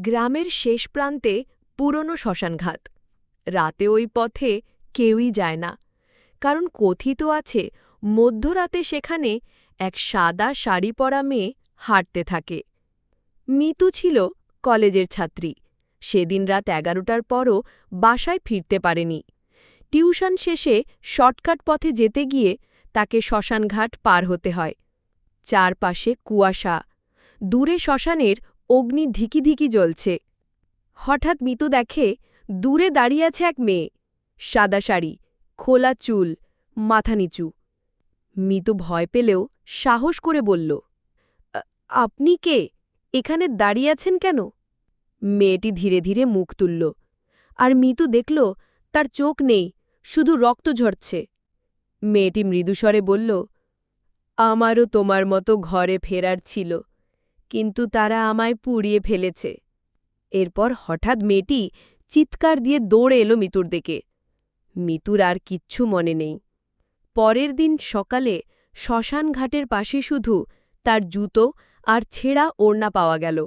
গ্রামের শেষ প্রান্তে পুরনো শ্মশানঘাত রাতে ওই পথে কেউই যায় না। কারণ কথিত আছে, মধ্যরাতে সেখানে এক সাদা শাড়ি পরা মেয়ে হাঁটতে থাকে। মিতু ছিল কলেজের ছাত্রী। সেদিন রাত এগারোটার পরও বাসায় ফিরতে পারেনি। টিউশন শেষে শর্টকাট পথে যেতে গিয়ে তাকে শ্মশানঘাট পার হতে হয়। চারপাশে কুয়াশা। দূরে শ্মশানের অগ্নি ধিকি ধিকি জ্বলছে। হঠাৎ মিতু দেখে দূরে দাঁড়িয়ে আছে এক মেয়ে। সাদা শাড়ি, খোলা চুল, মাথা নিচু। মিতু ভয় পেলেও সাহস করে বলল আপনি কে? এখানে দাঁড়িয়ে আছেন কেন? মেয়েটি ধীরে ধীরে মুখ তুলল আর মিতু দেখল তার চোখ নেই, শুধু রক্ত ঝরছে। মেয়েটি মৃদুস্বরে বলল, আমারও তোমার মতো ঘরে ফেরার ছিল। কিন্তু তারা আমায় পুড়িয়ে ফেলেছে। এরপর হঠাৎ মেয়েটি চিৎকার দিয়ে দৌড়ে এলো মিতুর দিকে। মিতুর আর কিচ্ছু মনে নেই। পরের দিন সকালে শ্মশান ঘাটের পাশে শুধু তার জুতো আর ছেঁড়া ওড়না পাওয়া গেল।